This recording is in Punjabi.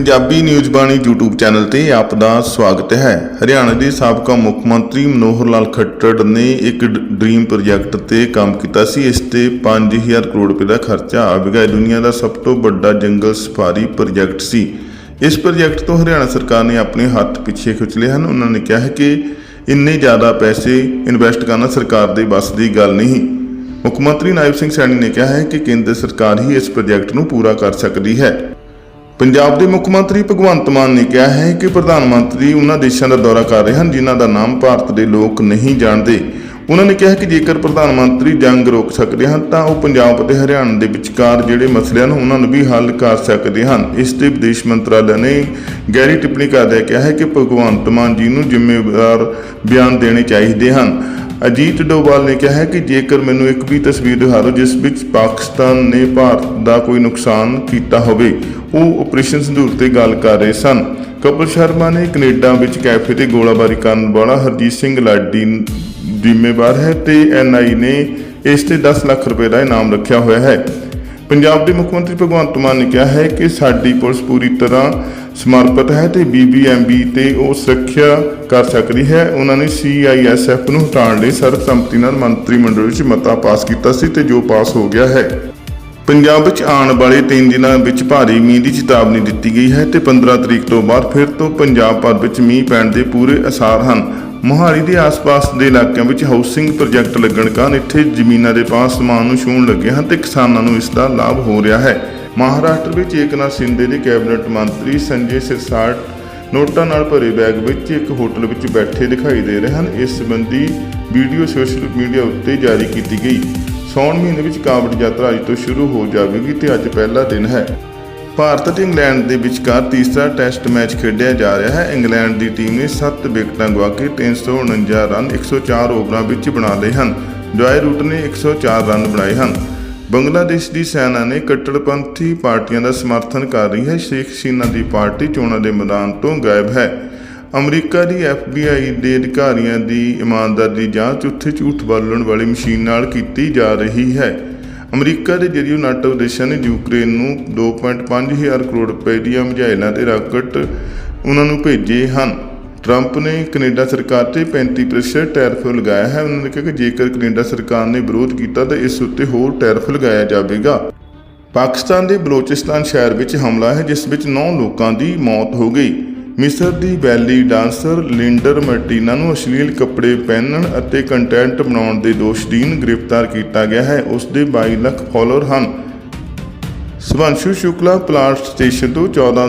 Punjabi news Bani YouTube channel ਤੇ ਆਪ ਦਾ ਸਵਾਗਤ ਹੈ। ਹਰਿਆਣਾ ਦੇ ਸਾਬਕਾ ਮੁੱਖ ਮੰਤਰੀ ਮਨੋਹਰ ਲਾਲ ਖੱਟੜ ਨੇ ਇੱਕ ਡ- ਡ੍ਰੀਮ ਪ੍ਰੋਜੈਕਟ ਤੇ ਕੰਮ ਕੀਤਾ ਸੀ, ਇਸ ਤੇ 5000 ਕਰੋੜ ਰੁਪਏ ਦਾ ਖਰਚਾ ਆਵੇਗਾ ਦੁਨੀਆ ਦਾ ਸਭ ਤੋਂ ਵੱਡਾ ਜੰਗਲ ਸਫਾਰੀ ਪ੍ਰੋਜੈਕਟ ਸੀ। ਇਸ ਪ੍ਰੋਜੈਕਟ ਤੋਂ ਹਰਿਆਣਾ ਸਰਕਾਰ ਨੇ ਆਪਣੇ ਹੱਥ ਪਿੱਛੇ ਖਿੱਚ ਹਨ। ਉਹਨਾਂ ਨੇ ਕਿਹਾ ਹੈ ਕਿ ਇੰਨੇ ਜ਼ਿਆਦਾ ਪੈਸੇ ਇਨਵੈਸਟ ਕਰਨਾ ਸਰਕਾਰ ਦੇ ਵੱਸ ਦੀ ਗੱਲ ਨਹੀਂ। ਮੁੱਖ ਮੰਤਰੀ ਨਾਇਬ ਸਿੰਘ ਸੈਣੀ ਨੇ ਕਿਹਾ ਹੈ ਕਿ ਕੇਂਦਰ ਸਰਕਾਰ ਹੀ ਇਸ ਪ੍ਰੋਜੈਕਟ ਨੂੰ ਪੂਰਾ ਕਰ ਸਕਦੀ ਹੈ। ਪੰਜਾਬ ਦੇ ਮੁੱਖ ਮੰਤਰੀ ਭਗਵੰਤ ਮਾਨ ਨੇ ਕਿਹਾ ਹੈ ਕਿ ਪ੍ਰਧਾਨ ਮੰਤਰੀ ਉਹਨਾਂ ਦੇਸ਼ਾਂ ਦਾ ਦੌਰਾ ਕਰ ਰਹੇ ਹਨ ਜਿਨ੍ਹਾਂ ਦਾ ਨਾਮ ਭਾਰਤ ਦੇ ਲੋਕ ਨਹੀਂ ਜਾਣਦੇ। ਉਹਨਾਂ ਨੇ ਕਿਹਾ ਕਿ ਜੇਕਰ ਪ੍ਰਧਾਨ ਮੰਤਰੀ ਜੰਗ ਰੋਕ ਸਕਦੇ ਹਨ ਤਾਂ ਉਹ ਪੰਜਾਬ ਅਤੇ ਹਰਿਆਣਾ ਦੇ ਵਿਚਕਾਰ ਜਿਹੜੇ ਮਸਲੇ ਹਨ ਉਹਨਾਂ ਨੂੰ ਵੀ ਹੱਲ ਕਰ ਸਕਦੇ ਹਨ। ਇਸ ਤੇ ਵਿਦੇਸ਼ ਮੰਤਰਾਲੇ ਨੇ ਗਹਿਰੀ ਟਿੱਪਣੀ ਕਰਦਿਆਂ ਕਿਹਾ ਹੈ ਕਿ ਭਗਵੰਤ ਮਾਨ ਜੀ ਨੂੰ ਜ਼ਿੰਮੇਵਾਰ ਬਿਆਨ ਦੇਣੇ ਚਾਹੀਦੇ ਹਨ। ਅਜੀਤ ਡੋਵਾਲ ਨੇ ਕਿਹਾ ਹੈ ਕਿ ਜੇਕਰ ਮੈਨੂੰ ਇੱਕ ਵੀ ਤਸਵੀਰ ਦਿਖਾ ਦਿਓ ਜਿਸ ਵਿੱਚ ਪਾਕਿਸਤਾਨ ਨੇ ਭਾਰਤ ਦਾ ਕੋਈ ਨੁਕਸਾਨ ਕੀਤਾ ਹੋਵੇ ਉਹ ਆਪਰੇਸ਼ਨ ਸੰਧੂਰ ਤੇ ਗੱਲ ਕਰ ਰਹੇ ਸਨ। ਕਪਿਲ ਸ਼ਰਮਾ ਨੇ ਕੈਨੇਡਾ ਵਿੱਚ ਕੈਫੇ ਤੇ ਗੋਲਾਬਾਰੀ ਕਰਨ ਵਾਲਾ ਹਰਜੀਤ ਸਿੰਘ ਲਾਡੀ ਜ਼ਿੰਮੇਵਾਰ ਹੈ ਤੇ ਐਨਆਈ ਨੇ ਇਸ ਤੇ 10 ਲੱਖ ਰੁਪਏ ਦਾ ਇਨਾਮ ਰੱਖਿਆ ਹੋਇਆ ਹੈ। ਪੰਜਾਬ ਦੇ ਮੁੱਖ ਮੰਤਰੀ ਭਗਵੰਤ ਮਾਨ ਨੇ ਕਿਹਾ ਹੈ ਕਿ ਸਾਡੀ ਪੁਲਿਸ ਪੂਰੀ ਤਰ੍ਹਾਂ ਸਮਰਪਿਤ ਹੈ ਤੇ ਬੀਬੀਐਮਬੀ ਤੇ ਉਹ ਸੁਰੱਖਿਆ ਕਰ ਸਕਦੀ ਹੈ। ਉਹਨਾਂ ਨੇ ਸੀਆਈਐਸਐਫ ਨੂੰ ਹਟਾਉਣ ਲਈ ਸਰਬਸੰਮਤੀ ਨਾਲ ਮੰਤਰੀ ਮੰਡਲ ਵਿੱਚ ਮਤਾ ਪਾਸ ਕੀਤਾ ਸੀ ਤੇ ਜੋ ਪਾਸ ਹੋ ਗਿਆ ਹੈ। ਪੰਜਾਬ ਵਿੱਚ ਆਉਣ ਵਾਲੇ 3 ਦਿਨਾਂ ਵਿੱਚ ਭਾਰੀ ਮੀਂਹ ਦੀ ਚੇਤਾਵਨੀ ਦਿੱਤੀ ਗਈ ਹੈ ਤੇ 15 ਤਰੀਕ ਤੋਂ ਬਾਅਦ ਫਿਰ ਤੋਂ ਪੰਜਾਬ ਭਰ ਵਿੱਚ ਮੀਂਹ ਪੈਣ ਦੇ ਪੂਰੇ ਅਸਾਰ ਹਨ। ਮੋਹਾਲੀ ਦੇ ਆਸ-ਪਾਸ ਦੇ ਇਲਾਕਿਆਂ ਵਿੱਚ ਹਾਊਸਿੰਗ ਪ੍ਰੋਜੈਕਟ ਲੱਗਣ ਕਾਰਨ ਇੱਥੇ ਜ਼ਮੀਨਾਂ ਦੇ ਪਾਸ ਸਮਾਨ ਨੂੰ ਛੂਹਣ ਲੱਗੇ ਹਨ ਤੇ ਕਿਸਾਨਾਂ ਨੂੰ ਇਸ ਦਾ ਲਾਭ ਹੋ ਰਿਹਾ ਹੈ। ਮਹਾਰਾਸ਼ਟਰ ਵਿੱਚ ਏਕਨਾਥ ਸ਼ਿੰਦੇ ਦੇ ਕੈਬਨਿਟ ਮੰਤਰੀ ਸੰਜੇ ਸਿਰਸਾਟ ਨੋਟਾਂ ਨਾਲ ਭਰੇ ਬੈਗ ਵਿੱਚ ਇੱਕ ਹੋਟਲ ਵਿੱਚ ਬੈਠੇ ਦਿਖਾਈ ਦੇ ਰਹੇ ਹਨ। ਇਸ ਸੰਬੰਧੀ ਵੀਡੀਓ ਸੋਸ਼ਲ ਮੀਡੀਆ ਉੱਤੇ ਜਾਰੀ ਕੀਤੀ ਗਈ। ਸੌਣ ਮਹੀਨੇ ਵਿੱਚ ਕਾਵੜ ਯਾਤਰਾ ਅੱਜ ਤੋਂ ਸ਼ੁਰੂ ਹੋ ਜਾਵੇਗੀ ਤੇ ਅੱਜ ਪਹਿਲਾ ਦਿਨ ਹੈ। ਭਾਰਤ ਅਤੇ ਇੰਗਲੈਂਡ ਦੇ ਵਿਚਕਾਰ ਤੀਸਰਾ ਟੈਸਟ ਮੈਚ ਖੇਡਿਆ ਜਾ ਰਿਹਾ ਹੈ। ਇੰਗਲੈਂਡ ਦੀ ਟੀਮ ਨੇ 7 ਵਿਕਟਾਂ ਗਵਾ ਕੇ 349 ਰਨ 104 ਓਵਰਾਂ ਵਿੱਚ ਬਣਾ ਲਏ ਹਨ। ਜੋਏ ਰੂਟ ਨੇ 104 ਰਨ ਬਣਾਏ ਹਨ। ਬੰਗਲਾਦੇਸ਼ ਦੀ ਸੈਨਾ ਨੇ ਕੱਟੜਪੰਥੀ ਪਾਰਟੀਆਂ ਦਾ ਸਮਰਥਨ ਕਰ ਰਹੀ ਹੈ। ਸ਼ੇਖ ਹਸੀਨਾ ਦੀ ਪਾਰਟੀ ਚੋਣਾਂ ਦੇ ਮੈਦਾਨ ਤੋਂ ਗਾਇਬ ਹੈ। ਅਮਰੀਕਾ ਦੀ FBI ਦੇ ਅਧਿਕਾਰੀਆਂ ਦੀ ਇਮਾਨਦਾਰੀ ਦੀ ਜਾਂਚ ਉੱਥੇ ਝੂਠ ਬੋਲਣ ਵਾਲੀ ਮਸ਼ੀਨ ਨਾਲ ਕੀਤੀ ਜਾ ਰਹੀ ਹੈ। ਅਮਰੀਕਾ ਦੇ ਜਰੀਏ ਨਾਟੋ ਦੇਸ਼ਾਂ ਨੇ ਯੂਕਰੇਨ ਨੂੰ 2.5 ਹਜ਼ਾਰ ਕਰੋੜ ਰੁਪਏ ਦੀਆਂ ਮਿਜ਼ਾਈਲਾਂ ਤੇ ਰਾਕਟ ਉਹਨਾਂ ਨੂੰ ਭੇਜੇ ਹਨ। ਟਰੰਪ ਨੇ ਕੈਨੇਡਾ ਸਰਕਾਰ ਤੇ 35% ਟੈਰਿਫ ਲਗਾਇਆ ਹੈ। ਉਹਨਾਂ ਨੇ ਕਿਹਾ ਕਿ ਜੇਕਰ ਕੈਨੇਡਾ ਸਰਕਾਰ ਨੇ ਵਿਰੋਧ ਕੀਤਾ ਤਾਂ ਇਸ ਉੱਤੇ ਹੋਰ ਟੈਰਿਫ ਲਗਾਇਆ ਜਾਵੇਗਾ। ਪਾਕਿਸਤਾਨ ਦੇ ਬਲੋਚਿਸਤਾਨ ਸ਼ਹਿਰ ਵਿੱਚ ਹਮਲਾ ਹੈ, ਜਿਸ ਵਿੱਚ 9 ਲੋਕਾਂ ਦੀ ਮੌਤ ਹੋ ਗਈ। ਮਿਸਰ ਦੀ ਬੈਲੀ ਡਾਂਸਰ ਲਿੰਡਰ ਮਰਟੀਨਾ ਨੂੰ ਅਸ਼ਲੀਲ ਕੱਪੜੇ ਪਹਿਨਣ ਅਤੇ ਕੰਟੈਂਟ ਬਣਾਉਣ ਦੇ ਦੋਸ਼ਦੀਨ ਗ੍ਰਿਫਤਾਰ ਕੀਤਾ ਗਿਆ ਹੈ। ਉਸ ਦੇ 22 ਲੱਖ ਫਾਲੋਅਰ ਹਨ। ਸੁਭਾਂਸ਼ੂ ਸ਼ੁਕਲਾ ਪਲਾਂਟ ਸਟੇਸ਼ਨ ਤੋਂ 14